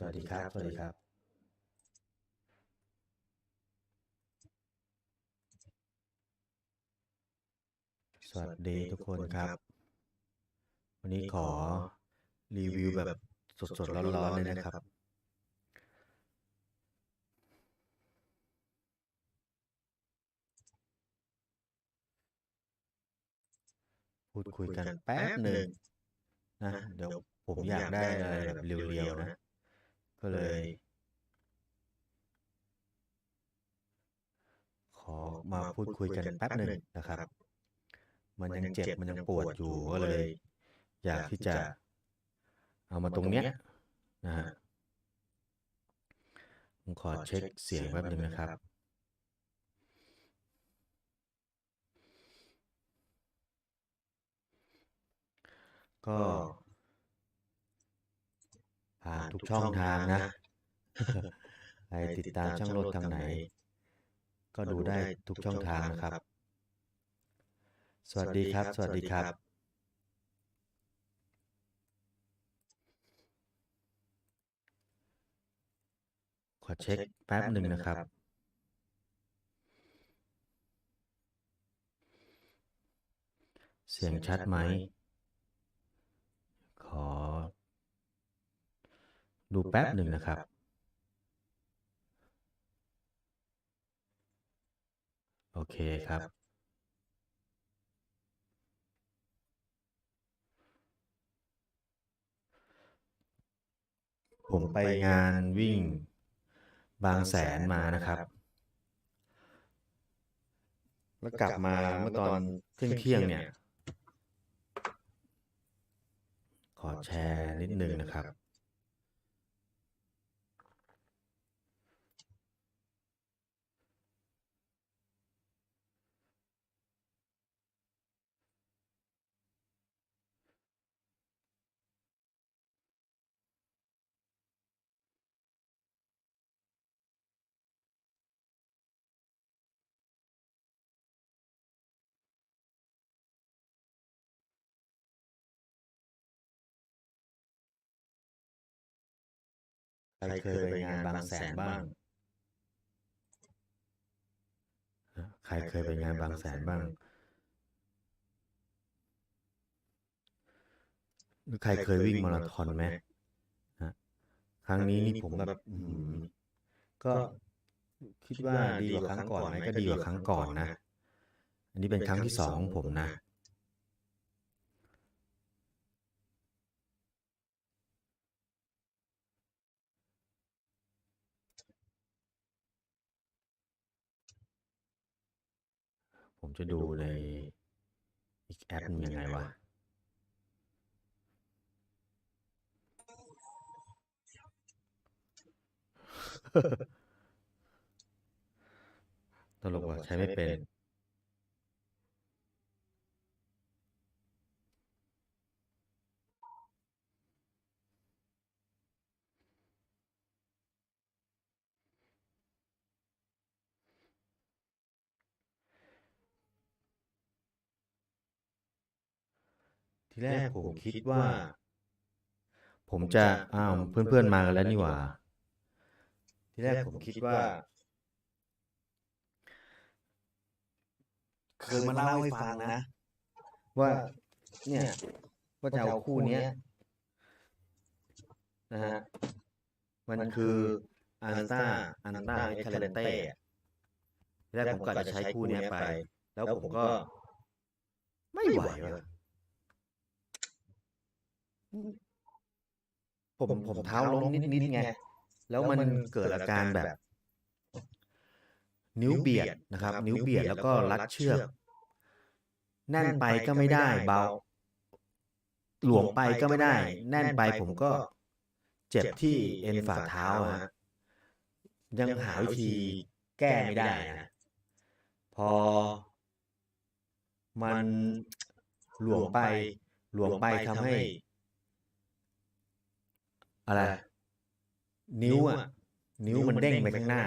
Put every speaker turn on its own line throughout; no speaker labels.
สวัสดีครับ สวัสดีครับสวัสดีทุกคนครับ วันนี้ขอรีวิวแบบสดๆร้อนๆเลยนะครับ พูดคุยกันแป๊บหนึ่งนะ เดี๋ยวผมอยากได้อะไรแบบเรียวๆนะ ก็เลยขอมาพูดคุยกันแป๊บหนึ่งนะครับ มันยังเจ็บมันยังปวดอยู่ก็เลยอยากที่จะเอามาตรงเนี้ยนะฮะผมขอเช็คเสียงแป๊บหนึ่งนะครับ ก็ ผ่านทุกช่องทางนะใครติดตามช่างรถทางไหน ก็ดูได้ทุกช่องทางนะครับ สวัสดีครับ สวัสดีครับขอเช็คแป๊บหนึ่งนะครับเสียงชัดไหม ขอ ดูแป๊บหนึ่งนะครับ โอเคครับ ผมไปงานวิ่งบางแสนมานะครับ แล้วกลับมาเมื่อตอนเที่ยงเที่ยงๆเนี่ย ขอแชร์นิดนึงนะครับ รเคยไปงานบางแสนบ้าง ใครเคยไปงานบางแสนบ้างหรือใครเคยวิ่งมาราธอนไหมฮะครั้งนี้นี่ผมแบบอื้อหือก็คิดว่าดีกว่าครั้งก่อนไหมก็ดีกว่าครั้งก่อนนะ อันนี้เป็นครั้งที่สองของผมนะ จะดูในอีกแอปหนึงยังไงวะตลกว่ะใช้ไม่เป็น ที่แรกผมคิดว่า ผมจะอ้าวเพื่อนๆมากันแล้วนี่หว่า ที่แรกผมคิดว่า เคยมาเล่าให้ฟังนะ ว่า เนี่ยว่าจะเอาคู่เนี้ยนะฮะมันคืออันต้าอันต้าคาเลนเต้แรกผมก็จะใช้คู่เนี้ยไป แล้วผมก็ ไม่ไหวว่ะ ผมผมเท้าล้มนิดๆไง แล้วมันเกิดอาการแบบ นิ้วเบียดนะครับ นิ้วเบียดแล้วก็รัดเชือกแน่นไปก็ไม่ได้เบา หลวมไปก็ไม่ได้ แน่นไปผมก็เจ็บที่เอ็นฝ่าเท้าอะฮะยังหาวิธีแก้ไม่ได้นะพอ มันหลวมไปหลวมไปทำให้ อะไร นิ้วอะ นิ้วมันเด้งไปข้างหน้า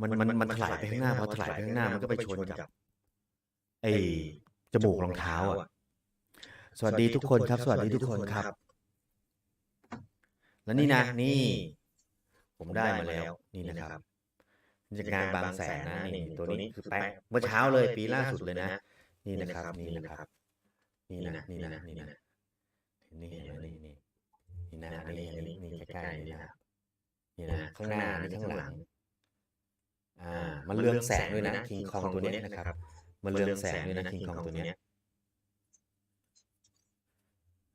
มันมันมันถลายไปข้างหน้าพอถลายไปข้างหน้ามันก็ไปชนกับไอ้จมูกรองเท้าอะ สวัสดีทุกคนครับ สวัสดีทุกคนครับ แล้วนี่นะนี่ ผมได้มาแล้ว นี่นะครับจากงานบางแสนนะนี่ตัวนี้คือแปะเมื่อเช้าเลยปีล่าสุดเลยนะนี่นะครับ นี่นะครับ นี่นะนี่นะนี่นะนี่เห็ นไหมนี่นี่นี่นะนี่นี่นี่ใกล้ๆนี่นะนี่นะข้างหน้านี่ข้างหลัง อ่า มันเรืองแสงด้วยนะคิงคองตัวเนี้ยนะครับ มันเรืองแสงด้วยนะคิงคองตัวเนี้ย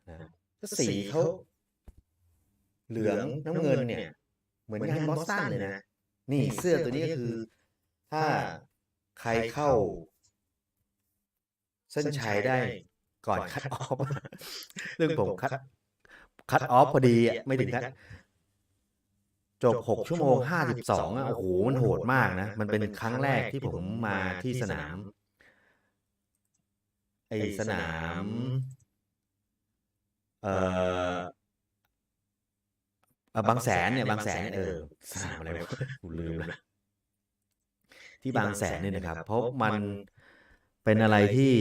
นะก็สีเขาเหลืองน้ำเงินเนี่ย เหมือนงานบอสตันเลยนะนี่เสื้อตัวนี้ก็คือ ถ้าใครเข้า เส้นชัยได้ก่อนคัดออฟเรื่องผมคัด คัดออฟพอดีอะไม่ถึงคัดจบหกชั่วโมงห้าสิบสองอะโอ้โหมันโหดมากนะ มันเป็นครั้งแรกที่ผมมาที่สนามไอสนาม เอ่อเอ่อบางแสนเนี่ยบางแสนเนี่ยเออสนามอะไรวะกูลืมละที่บางแสนเนี่ยนะครับ เพราะมันเป็นอะไรที่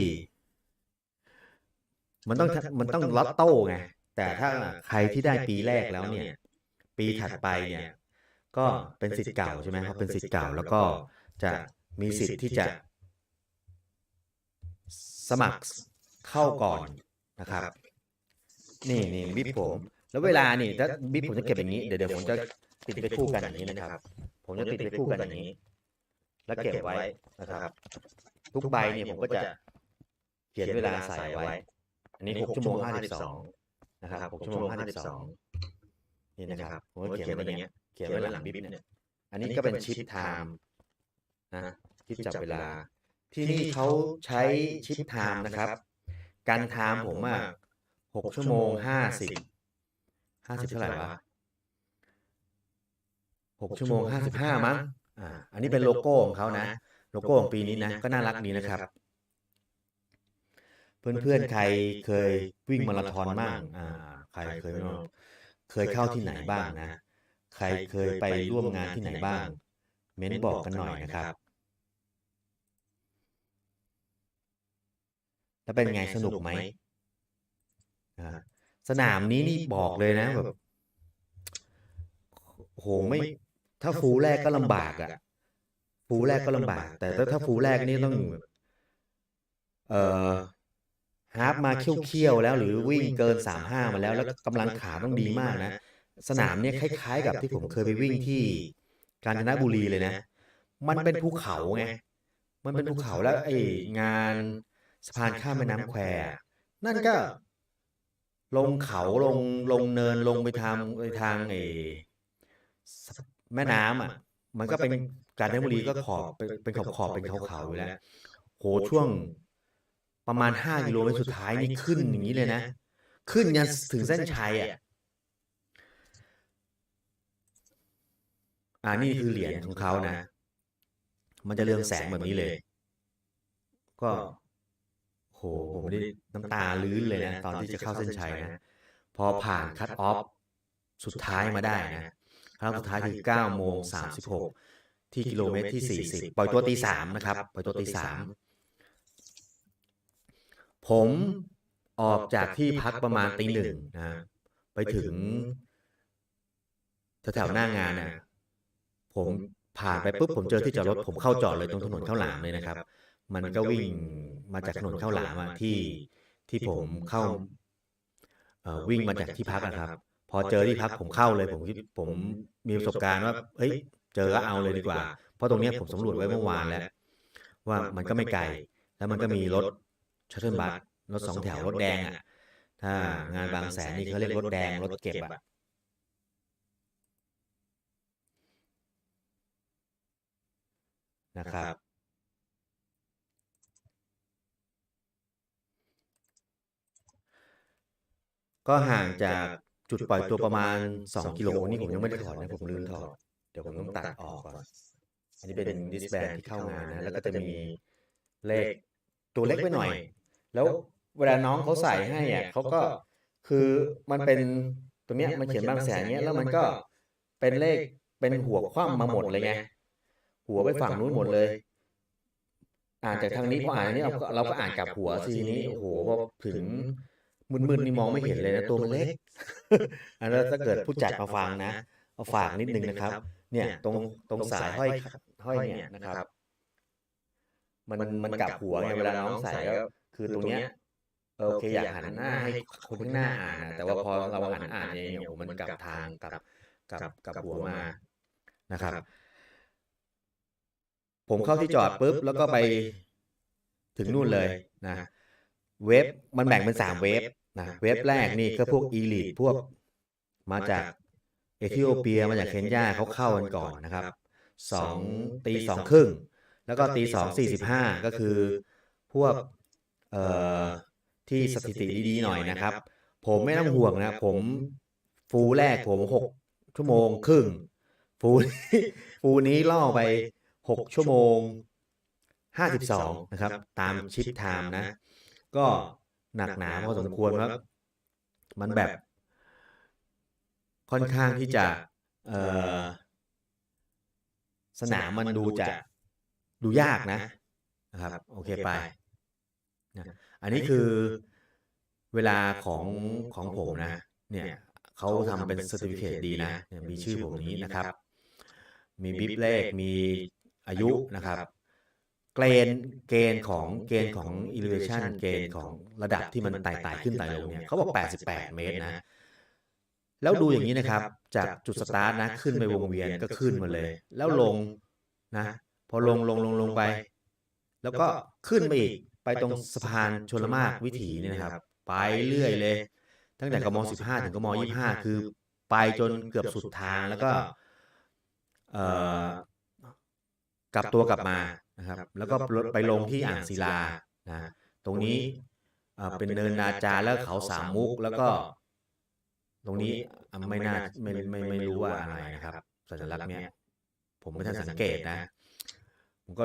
มันต้องมันต้องลอตโต้ไง แต่ถ้าใครที่ได้ปีแรกแล้วเนี่ย ปีถัดไปเนี่ย ก็เป็นสิทธิ์เก่าใช่ไหมครับเป็นสิทธิ์เก่าแล้วก็จะมีสิทธิ์ที่จะ สมัครเข้าก่อนนะครับ นี่นี่บิ๊บผม แล้วเวลานี่ถ้าบิ๊บผมจะเก็บอย่างนี้เดี๋ยวเดี๋ยวผมจะติดไปคู่กันอย่างนี้นะครับ ผมจะติดไปคู่กันอย่างนี้ แล้วเก็บไว้นะครับ ทุกใบเนี่ยผมก็จะเขียนเวลาใส่ไว้ อันนี้หกชั่วโมงห้าสิบสอง นะครับหกชั่วโมงห้าสิบสองนี่นะครับผมก็เขียนไว้อย่างเงี้ย เขียนไว้หลังบิ๊บเนี่ย อันนี้ก็เป็นชิปไทม์นะชิปจับเวลา ที่นี่เขาใช้ชิปไทม์นะครับ การไทม์ผมอะหกชั่วโมงห้าสิบห้าสิบเท่าไหร่วะหกชั่วโมงห้าสิบห้ามั้งอ่า อันนี้เป็นโลโก้ของเขานะ โลโก้ของปีนี้นะ ก็น่ารักดีนะครับ เพื่อนๆใครเคยวิ่งมาราธอนบ้างอ่าใครเคยไม่รู้เคยเข้าที่ไหนบ้างนะ ใครเคยไปร่วมงานที่ไหนบ้าง เม้นบอกกันหน่อยนะครับ แล้วเป็นไงสนุกไหมอ่าสนามนี้นี่บอกเลยนะแบบโหไม่ถ้าฟูลแรกก็ลำบากอะฟูลแรกก็ลำบาก แต่ถ้าถ้าฟูลแรกนี่ต้อง เอ่อ ฮาร์ปมาเคี่ยวๆแล้วหรือวิ่งเกินสามห้ามาแล้ว แล้วกำลังขาต้องดีมากนะ สนามเนี่ยคล้ายๆ กับที่ผมเคยไปวิ่งที่กาญจนบุรีเลยนะ มันเป็นภูเขาไง มันเป็นภูเขาแล้วไอ้งานสะพานข้ามแม่น้ำแควอะนั่นก็ ลงเขาลงลงเนินลงไปทางไปทางไอ้แม่น้ำอะ มันก็เป็นกาญจนบุรีก็ขอบเป็นเป็นขอบขอบเป็นเขาเขาอยู่แล้วโหช่วง ประมาณห้ากิโลเมตรสุดท้ายนี่ขึ้นอย่างนี้เลยนะ ขึ้นยันถึงเส้นชัยอะอ่านี่คือเหรียญของเขานะ มันจะเรืองแสงแบบนี้เลย ก็โหผมได้น้ำตาลื้นเลยนะ ตอนที่จะเข้าเส้นชัยนะ พอผ่านคัตออฟสุดท้ายมาได้นะครั้งสุดท้ายคือ9โมง36 ที่กิโลเมตรที่ 40 ปล่อยตัวตีสามนะครับ ปล่อยตัวตีสาม ผมออกจากที่พักประมาณตีหนึ่งนะไปถึงแถวๆหน้างานน่ะผมผ่านไปปุ๊บผมเจอที่จอดรถ ผมเข้าจอดเลยตรงถนนข้าวหลามเลยนะครับ มันก็วิ่งมาจากถนนข้าวหลามอะที่ที่ผมเข้าเอ่อวิ่งมาจากที่พักนะครับ พอเจอที่พักผมเข้าเลย ผมคิดผมมีประสบการณ์ว่าเฮ้ย เจอก็เอาเลยดีกว่า เพราะตรงเนี้ยผมสำรวจไว้เมื่อวานแล้ว ว่ามันก็ไม่ไกล แล้วมันก็มีรถ ชัตเทิลบัสรถสองแถวรถแดงอะ ถ้างานบางแสนนี่เขาเรียกรถแดงรถเก็บอะนะครับก็ห่างจากจุดปล่อยตัวประมาณ 2 กิโลนี่ผมยังไม่ได้ถอดนะผมลืมถอดเดี๋ยวผมต้องตัดออกก่อน อันนี้เป็นดิสแบนที่เข้างานนะ แล้วก็จะมีเลข ตัวเล็กไปหน่อย แล้วเวลาน้องเขาใส่ให้อะเขาก็คือมันเป็นตรงเนี้ยมันเขียนบางแสนเนี้ยแล้วมันก็เป็นเลขเป็นหัวคว่ำมาหมดเลยไงหัวไปฝั่งนู้นหมดเลย อ่านจากทางนี้พออ่านอันนี้เราก็เราก็อ่านกลับหัวสิทีนี้โอ้โหพอถึงมึนๆนี่มองไม่เห็นเลยนะตัวมันเล็กอันนั้นถ้าเกิดผู้จัดมาฟังนะเอาฝากนิดนึงนะครับ เนี่ยตรงตรงสายห้อยห้อยเนี่ยนะครับ มันมันกลับหัวไงเวลาน้องใส่ก็คือตรงเนี้ยเออโอเคอยากหันหน้าให้คนข้างหน้าอ่านนะแต่ว่าพอเราหันอ่านเองเนี่ยโอ้โหมันกลับทางกลับกลับกลับหัวมานะครับ ผมเข้าที่จอดปุ๊บแล้วก็ไปถึงนู่นเลยนะเว็บมันแบ่งเป็นสามเว็บนะเว็บแรกนี่ก็พวกอีลิทพวกมาจากเอธิโอเปียมาจากเคนยาเขาเข้ากันก่อนนะครับสองตีสองครึ่ง แล้วก็ตีสองสี่สิบห้าก็คือพวกเอ่อที่สถิติดีๆหน่อยนะครับ ผมไม่ต้องห่วงนะ ผมฟูลแรกผมหกชั่วโมงครึ่ง ฟูลฟูลนี้ล่อไปหกชั่วโมงห้าสิบสองนะครับ ตามชิปไทม์นะ ก็หนักหนาพอสมควรครับ มันแบบ ค่อนข้างที่จะ เอ่อสนามมันดูจะ ดูยากนะนะครับ โอเคไปนะอันนี้คือเวลาของของผมนะ เนี่ยเขาทำเป็น c e r t i f i c a t e ดีนะเนี่ยมีชื่อผมนี้นะครับ มีบิบเลขมีอายุนะครับเกณฑ์เกณฑ์ของเกณฑ์ของ elevation เกณฑ์ของระดับที่มันไต่ไต่ขึ้นไต่ลงเนี่ยเขาบอก 88 เมตรนะ แล้วดูอย่างนี้นะครับ จากจุดสตาร์ทนะ ขึ้นไปวงเวียนก็ขึ้นมาเลย แล้วลงนะ พอลงลงลงลงไป แล้วก็ขึ้นไปอีกไปตรงสะพานชลมากวิถีนี่นะครับ ไปเรื่อยเลย ตั้งแต่กม15ถึงกม25คือ ไปจนเกือบสุดทางแล้วก็ เอ่อกลับตัวกลับมานะครับ แล้วก็ไปลงที่อ่างศิลานะตรงนี้เอ่อเป็นเนินนาจาแล้วเขาสามมุกแล้วก็ ตรงนี้อะไม่น่าไม่ไม่ไม่รู้ว่าอะไรนะครับ สัญลักษณ์เนี้ย ผมไม่ทันสังเกตนะ ผมก็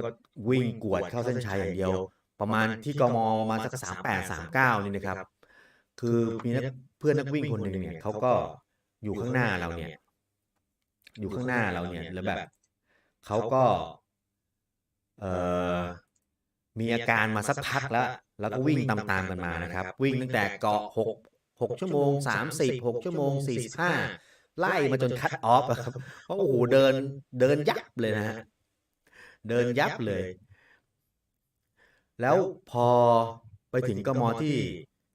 วิ่งกวดเข้าเส้นชัยอย่างเดียว ประมาณที่กมประมาณสักสามแปดสามเก้านี่นะครับ คือมีนักเพื่อนนักวิ่งคนหนึ่งเนี่ยเขาก็อยู่ข้างหน้าเราเนี่ย อยู่ข้างหน้าเราเนี่ยแล้วแบบเขาก็เอ่อมีอาการมาสักพักแล้ว แล้วก็วิ่งตามๆกันมานะครับ วิ่งตั้งแต่เกาะหกหกชั่วโมงสามสิบหกชั่วโมงสี่สิบห้าไล่มาจนคัดออฟอะครับเพราะโอ้โหเดินเดินยับเลยนะฮะ เดินยับเลย แล้วพอไปถึงกมที่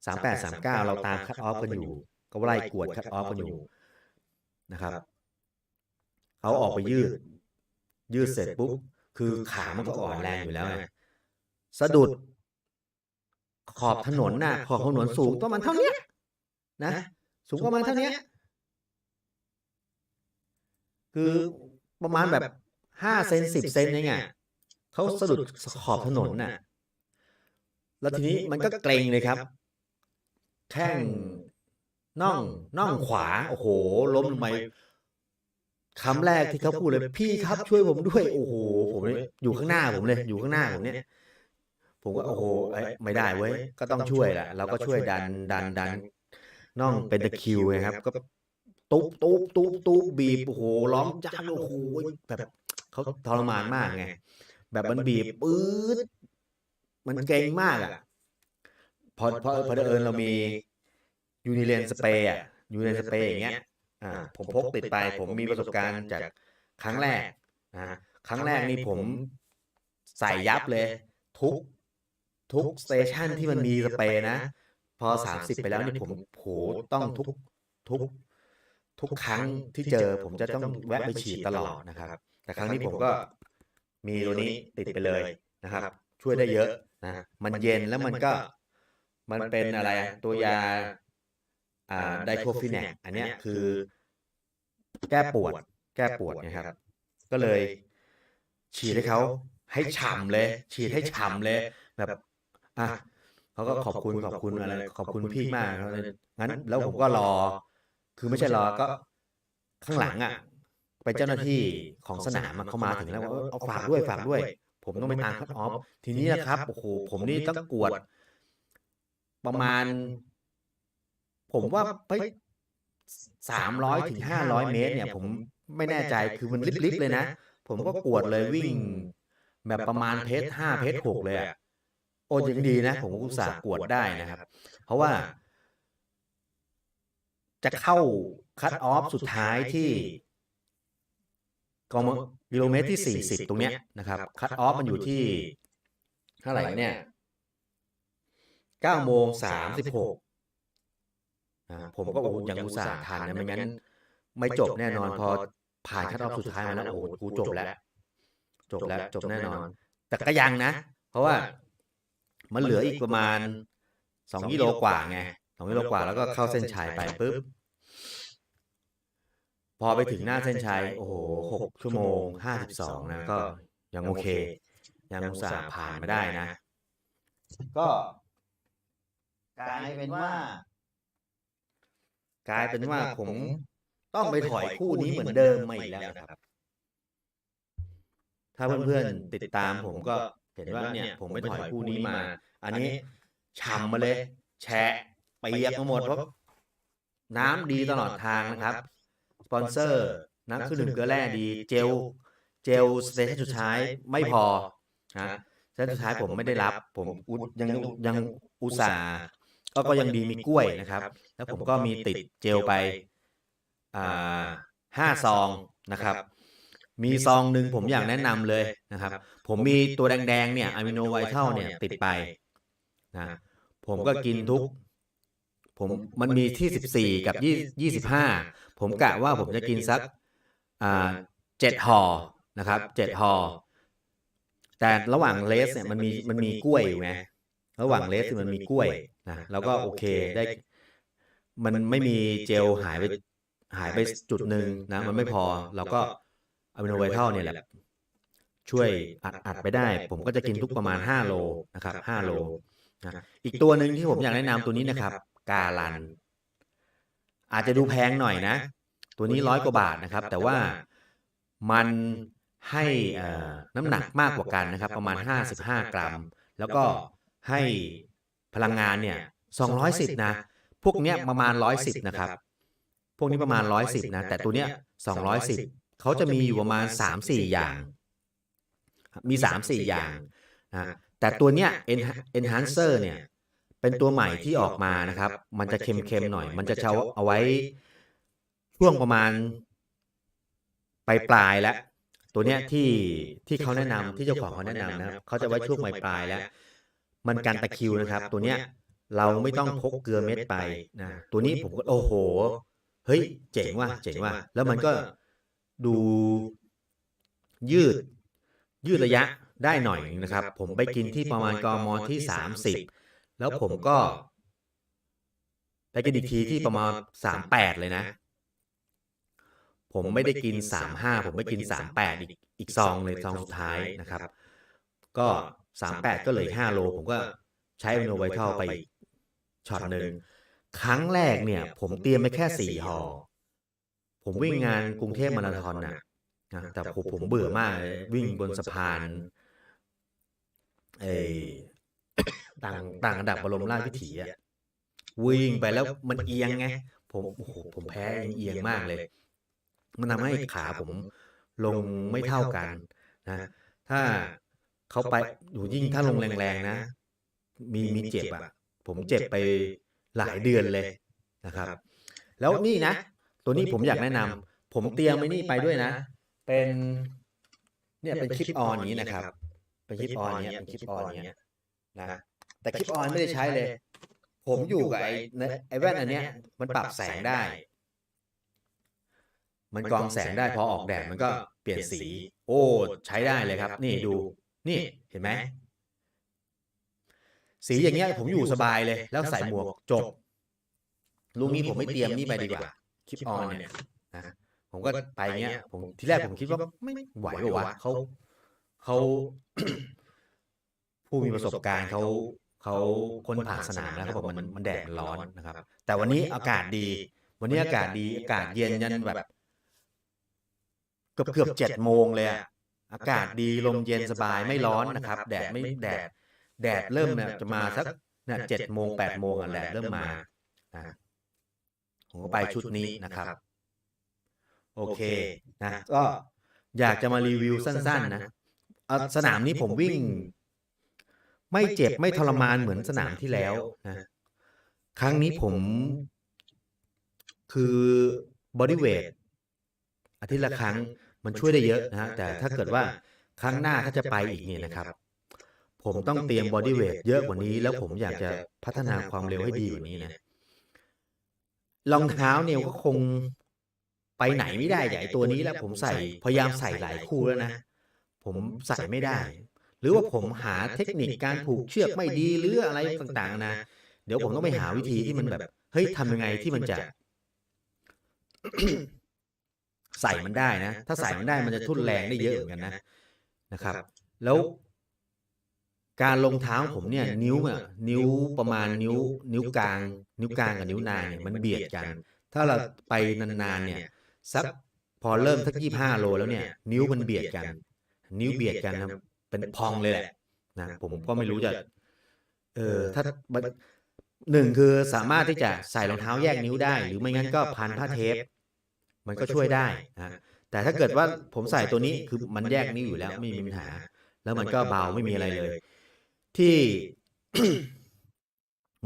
สามแปดสามเก้าเราตามคัดออฟกันอยู่ ก็ไล่กวดคัดออฟกันอยู่นะครับเขาออกไปยืด ยืดเสร็จปุ๊บคือขามันก็อ่อนแรงอยู่แล้วไงสะดุด ขอบถนนน่ะ ขอบถนนสูงประมาณเท่าเนี้ยนะสูงประมาณเท่าเนี้ยคือประมาณแบบ ห้าเซนสิบเซนเองอะเขาสะดุดขอบถนนน่ะ แล้วทีนี้มันก็เกรงเลยครับ แข้งน่องน่องขวา โอ้โห ล้มลงไปคำแรกที่เขาพูดเลย พี่ครับช่วยผมด้วย โอ้โห ผมเนี่ยอยู่ข้างหน้าผมเลย อยู่ข้างหน้าผมเนี่ยผมก็โอ้โหเอ้ยไม่ได้เว้ย ก็ต้องช่วยแหละเราก็ช่วยดันดันดันน่องเป็นตะคริวไงครับ ก็ตุ๊บตุ๊บตุ๊บตุ๊บบีบโอ้โหร้องจ้าโอ้โหแบบ เขาทรมานมากไงแบบมันบีบปื๊ดมันเก่งมากอะพอพอพอเอิญเรามียูนิเลนสเปรย์อะยูนิเลนสเปรย์อย่างเงี้ยอ่าผมพกติดไปผมมีประสบการณ์จากครั้งแรกนะครั้งแรกนี่ผมใส่ยับเลย ทุก ทุกสเตชันที่มันมีสเปรย์นะ พอสามสิบไปแล้วนี่ผมโหต้องทุกทุก ทุกครั้งที่เจอผมจะต้องแวะไปฉีดตลอดนะครับ แต่ครั้งนี้ผมก็มีตัวนี้ติดไปเลยนะครับ ช่วยได้เยอะนะมันเย็นแล้วมันก็มันเป็นอะไรอะตัวยาอ่าไดโคฟินแนกอันเนี้ยคือ แก้ปวด แก้ปวดนะครับ ก็เลย ฉีดให้เขาให้ฉ่ำเลย ฉีดให้ฉ่ำเลย แบบอะเขาก็ขอบคุณขอบคุณอะไร ขอบคุณพี่มากเขาเลยงั้น แล้วผมก็รอ คือไม่ใช่รอก็ข้างหลังอะ ไปเจ้าหน้าที่ของสนามอะเขามาถึงแล้วว่าเออเอาฝากด้วยฝากด้วย ผมต้องไปตามคัดออฟทีนี้นะครับโอ้โหผมนี่ต้องกวด ประมาณ ผมว่าไปสามร้อยถึงห้าร้อยเมตร เนี่ย ผมไม่แน่ใจคือมันลิบๆเลยนะ ผมก็กวดเลยวิ่ง แบบประมาณเพจห้าเพจหกเลยอะโอ้ยังดีนะ ผมก็อุตส่าห์กวดได้นะครับ เพราะว่า จะเข้าคัดออฟสุดท้ายที่ กมกิโลเมตรที่สี่สิบตรงเนี้ยนะครับ คัดออฟมันอยู่ที่เท่าไหร่เนี่ยเก้าโมงสามสิบหกผมก็โอ้โหยังอุตส่าห์ทันนะไม่งั้น ไม่จบแน่นอน พอผ่านคัดออฟสุดท้ายมาแล้วโอ้โหกูจบแล้ว จบแล้วจบแน่นอน แต่ก็ยังนะ เพราะว่ามันเหลืออีกประมาณสองกิโลกว่าไงสองกิโลกว่าแล้วก็เข้าเส้นชัยไปปุ๊บ พอไปถึงหน้าเส้นชัยโอ้โหหกชั่วโมงห้าสิบสองนะก็ยังโอเค ยังอุตส่าห์ผ่านมาได้นะ ก็กลายเป็นว่า กลายเป็นว่าผมต้องไปถอยคู่นี้เหมือนเดิมมาอีกแล้วนะครับ ถ้าเพื่อนๆติดตามผมก็เห็นว่าเนี่ย ผมไปถอยคู่นี้มา อันนี้ฉ่ำมาเลย แฉะเปียกมาหมดเพราะน้ำดีตลอดทางนะครับ สปอนเซอร์น้ำคือหนึ่งเกลือแร่ดีเจลเจลสเตชันสุดท้ายไม่พอนะสเตชันสุดท้ายผมไม่ได้รับ ผมอุยังยังอุตส่าห์ก็ก็ยังดีมีกล้วยนะครับ แล้วผมก็มีติดเจลไปอ่าห้าซองนะครับ มีซองหนึ่งผมอยากแนะนำเลยนะครับ ผมมีตัวแดงๆเนี่ยอะมิโนไวทัลเนี่ยติดไปนะผมก็กินทุก ผมมันมีที่สิบสี่กับยี่ยี่สิบห้าผมกะว่าผมจะกินสักอ่าเจ็ดห่อนะครับเจ็ดห่อแต่ระหว่างเลสเนี่ยมันมีมันมีกล้วยอยู่ไงระหว่างเลสมันมีกล้วยนะแล้วก็โอเคได้ มันไม่มีเจลหายไปหายไปจุดหนึ่งนะ มันไม่พอเราก็อะมิโนไวทัลเนี่ยแหละช่วยอัดอัดไปได้ ผมก็จะกินทุกประมาณ 5 โลนะครับ5โลนะอีกตัวหนึ่งที่ผมอยากแนะนำตัวนี้นะครับ กาลัน อาจจะดูแพงหน่อยนะ ตัวนี้ร้อยกว่าบาทนะครับ แต่ว่ามันให้น้ำหนักมากกว่ากันนะครับ ประมาณ 55 กรัม แล้วก็ให้พลังงานเนี่ย 210 นะ พวกเนี้ยประมาณ 110 นะครับ พวกนี้ประมาณ 110 นะ แต่ตัวเนี้ย 210 เขาจะมีอยู่ประมาณ 3-4 อย่าง มี 3-4 อย่างนะแต่ตัวเนี้ย enhancer เนี่ย เป็นตัวใหม่ที่ออกมานะครับ มันจะเค็มๆหน่อย มันจะเช้าเอาไว้ช่วงประมาณปลายปลายๆแล้ว ตัวเนี้ยที่ที่เขาแนะนำที่เจ้าของเขาแนะนำนะครับเขาจะไว้ช่วงปลายปลายๆแล้ว มันกันตะคริวนะครับ ตัวเนี้ยเราไม่ต้องพกเกลือเม็ดไปนะตัวนี้ผมก็โอ้โห เฮ้ย เจ๋งว่ะเจ๋งว่ะแล้วมันก็ดูยืดยืดระยะได้หน่อยนะครับ ผมไปกินที่ประมาณกมที่สามสิบ แล้วผมก็ไปกินอีกทีที่ประมาณสามแปดเลยนะ ผมไม่ได้กินสามห้าผมไปกินสามแปดอีกอีกซองเลยซองสุดท้ายนะครับ ก็สามแปดก็เหลยห้าโล ผมก็ใช้โนไวท์เทลไปช็อตหนึ่งครั้งแรกเนี่ย ผมเตรียมไปแค่สี่ห่อผมวิ่งงานกรุงเทพมาราธอนน่ะนะแต่ผมผมเบื่อมากเลยวิ่งบนสะพานเออ ต่างต่างระดับบรมราชวิถีอะวิ่งไปแล้วมันเอียงไง ผมโอ้โหผมแพ้เอียงมากเลย มันทำให้ขาผมลงไม่เท่ากันนะ ถ้าเขาไปอยู่ยิ่งถ้าลงแรงๆนะ มีมีเจ็บอะผมเจ็บไปหลายเดือนเลยนะครับ แล้วนี่นะ ตัวนี้ผมอยากแนะนำผมเตรียมไอ้นี่ไปด้วยนะ เป็นเนี่ยเป็นคลิปออนอย่างนี้นะครับ เป็นคลิปออนเนี้ยเป็นคลิปออนเนี้ยนะ แต่คลิปออนไม่ได้ใช้เลย ผมอยู่กับไอ้ไอ้แว่นอันเนี้ย มันปรับแสงได้ มันกรองแสงได้พอออกแดดมันก็เปลี่ยนสี โอ้ใช้ได้เลยครับ นี่ดู นี่เห็นไหมสีอย่างเงี้ยผมอยู่สบายเลย แล้วใส่หมวกจบลุงนี้ผมไม่เตรียมนี่ไปดีกว่าคลิปออนเนี่ยนะผมก็ไปเงี้ย ผมทีแรกผมคิดว่าไม่ไหวหรอวะเขาเขาผู้มีประสบการณ์เขา เขาคนผ่านสนามแล้วเขาบอกมันมันแดดมันร้อนนะครับ แต่วันนี้อากาศดี วันนี้อากาศดีอากาศเย็นยันแบบเกือบเกือบเจ็ดโมงเลยอะอากาศดีลมเย็นสบายไม่ร้อนนะครับ แดดไม่แดด แดดเริ่มเนี่ยจะมาสักเนี่ยเจ็ดโมงแปดโมงอะแดดเริ่มมาอะผมก็ไปชุดนี้นะครับ โอเคนะก็อยากจะมารีวิวสั้น ๆ นะเอาสนามนี้ผมวิ่ง ไม่เจ็บไม่ทรมานเหมือนสนามที่แล้วนะครั้งนี้ผมคือบอดี้เวทอาทิตย์ละครั้งมันช่วยได้เยอะนะฮะแต่ถ้าเกิดว่าครั้งหน้าถ้าจะไปอีกเนี่ยนะครับ ผมต้องเตรียมบอดี้เวทเยอะกว่านี้ แล้วผมอยากจะพัฒนาความเร็วให้ดีกว่านี้นะรองเท้าเนี่ยก็คงไปไหนไม่ได้อย่างไอ้ตัวนี้แล้วผมใส่พยายามใส่หลายคู่แล้วนะ ผมใส่ไม่ได้ หรือว่าผมหาเทคนิคการผูกเชือกไม่ดีหรืออะไรต่างๆนะ เดี๋ยวผมต้องไปหาวิธีที่มันแบบ เฮ้ยทำยังไงที่มันจะ ใส่มันได้นะ ถ้าใส่มันได้มันจะทุ่นแรงได้เยอะเหมือนกันนะนะครับ แล้วการลงเท้าผมเนี่ย นิ้วอะนิ้วประมาณนิ้ว นิ้วกลาง นิ้วกลางกับนิ้วนางเนี่ยมันเบียดกัน ถ้าเราไปนานๆเนี่ยสักพอเริ่มสักยี่ห้าโลแล้วเนี่ย นิ้วมันเบียดกัน นิ้วเบียดกันนะ เป็นพองเลยแหละนะผมก็ไม่รู้จะ เออ ถ้าหนึ่งคือสามารถที่จะใส่รองเท้าแยกนิ้วได้ หรือไม่งั้นก็พันผ้าเทป มันก็ช่วยได้นะแต่ถ้าเกิดว่าผมใส่ตัวนี้คือมันแยกนิ้วอยู่แล้วไม่มีปัญหา แล้วมันก็เบาไม่มีอะไรเลย ที่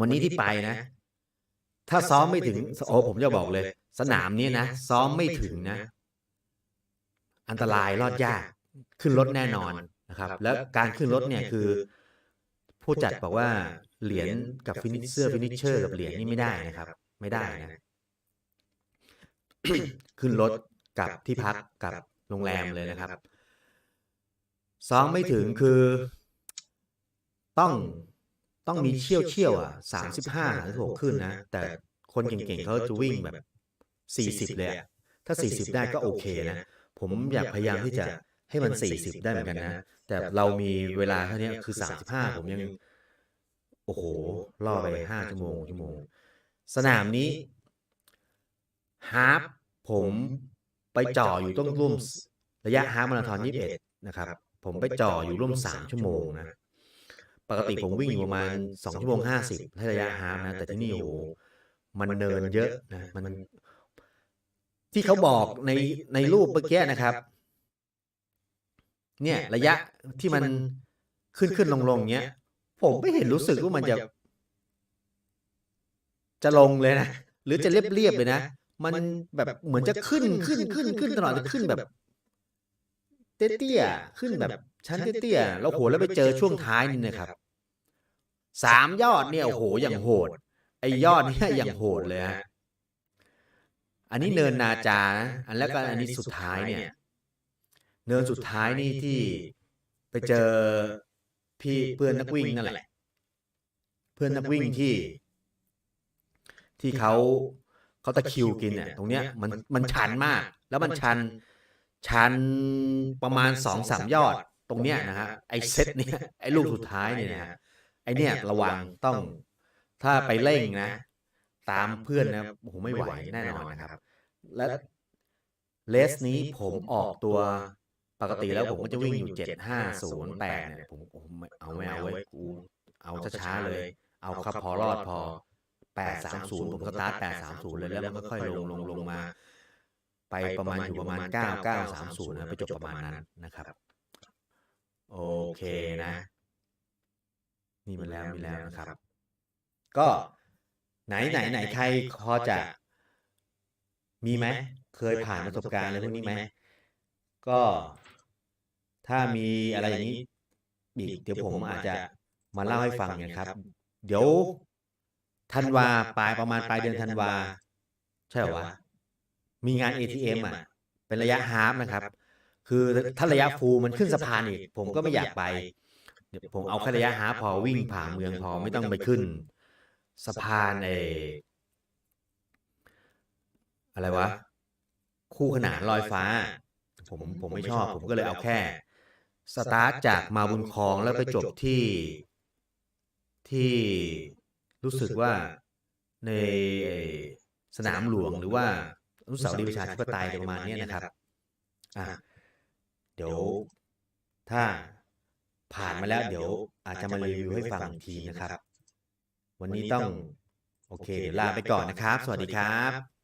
วันนี้ที่ไปนะ ถ้าซ้อมไม่ถึงโอ้ผมจะบอกเลย สนามนี้นะซ้อมไม่ถึงนะ อันตรายรอดยาก ขึ้นรถแน่นอน นะครับ แล้วการขึ้นรถเนี่ยคือ ผู้จัดบอกว่าเหรียญกับฟินิชเซอร์ฟินิชเชอร์กับเหรียญนี่ไม่ได้นะครับ ไม่ได้นะขึ้นรถกับที่พักกับโรงแรมเลยนะครับซ้อมไม่ถึงคือ ต้องต้องมีเชี่ยวเชี่ยวอะสามสิบห้าหรือหกขึ้นนะ แต่คนเก่งๆเขาจะวิ่งแบบสี่สิบเลยอะถ้าสี่สิบได้ก็โอเคนะ ผมอยากพยายามที่จะ ให้มันสี่สิบได้เหมือนกันนะ แต่เรามีเวลาเท่านี้คือสามสิบห้าผมยัง โอ้โหล่อไปห้าชั่วโมงชั่วโมง สนามนี้ฮาฟผมไปจ่ออยู่ต้องร่วมระยะฮาฟมาราธอนยี่สิบเอ็ดนะครับ ผมไปจ่ออยู่ร่วมสามชั่วโมงนะ ปกติผมวิ่งอยู่ประมาณสองชั่วโมงห้าสิบให้ระยะฮาฟนะ แต่ที่นี่โอ้โหมันเนินเยอะนะมันที่เขาบอกในในรูปเมื่อกี้นะครับ เนี่ย ระยะที่มันขึ้นขึ้นลงลงเงี้ย ผมไม่เห็นรู้สึกว่ามันจะ จะลงเลยนะ หรือจะเรียบเรียบเลยนะ มันแบบเหมือนจะขึ้นขึ้นขึ้นขึ้นตลอดจะขึ้นแบบ เตี้ยๆขึ้นแบบชั้นเตี้ยๆแล้วโหแล้วไปเจอช่วงท้ายนี่นะครับสามยอดเนี่ยโอ้โหอย่างโหด ไอยอดเนี่ยอย่างโหดเลยฮะอันนี้เนินนาจานะอันแล้วก็อันนี้สุดท้ายเนี่ย เนินสุดท้ายนี่ที่ไปเจอพี่เพื่อนนักวิ่งนั่นแหละ เพื่อนนักวิ่งที่ ที่เขาเขาตะคิวกินเนี่ยตรงเนี้ยมันมันชันมาก แล้วมันชัน ชันประมาณสองสามยอดตรงเนี้ยนะฮะไอเซตเนี่ยไอลูกสุดท้ายเนี่ยนะไอเนี่ยระวังต้องถ้าไปเร่งนะ ตามเพื่อนนะโอ้โหไม่ไหวแน่นอนนะครับ และเลสนี้ผมออกตัว ปกติแล้วผมก็จะวิ่งอยู่เจ็ดห้าศูนย์แปดเนี่ยผมผมเอาไม่เอาไว้กูเอาช้าๆเลย เอาครับพอรอดพอแปดสามศูนย์ผมสตาร์ทแปดสามศูนย์เลยแล้วมันก็ค่อยลงลงลงมา ไปประมาณอยู่ประมาณเก้าเก้าสามศูนย์นะไปจบประมาณนั้นนะครับ โอเคนะ นี่มันแล้วมีแล้วนะครับ ก็ไหนไหนไหนใครพอจะ มีไหมเคยผ่านประสบการณ์อะไรพวกนี้ไหมก็ ถ้ามีอะไรอย่างนี้อีกเดี๋ยวผมอาจจะมาเล่าให้ฟังนะครับ เดี๋ยวธันวาปลายประมาณปลายเดือนธันวา ใช่เหรอวะมีงาน ATM อะ เป็นระยะฮาร์ฟนะครับ คือถ้าระยะฟูลมันขึ้นสะพานอีก ผมก็ไม่อยากไป เดี๋ยวผมเอาแค่ระยะฮาร์ฟพอวิ่งผ่านเมืองพอไม่ต้องไปขึ้น สะพานเออะไรวะ คู่ขนานลอยฟ้า ผมผมไม่ชอบ ผมก็เลยเอาแค่ สตาร์ทจากมาบุญคลองแล้วไปจบที่ที่รู้สึกว่าในสนามหลวงหรือว่าอนุสาวรีย์ประชาธิปไตยประมาณเนี้ยนะครับอะเดี๋ยวถ้าผ่านมาแล้วเดี๋ยวอาจจะมารีวิวให้ฟังทีนะครับ วันนี้ต้อง โอเค เดี๋ยวลาไปก่อนนะครับ สวัสดีครับ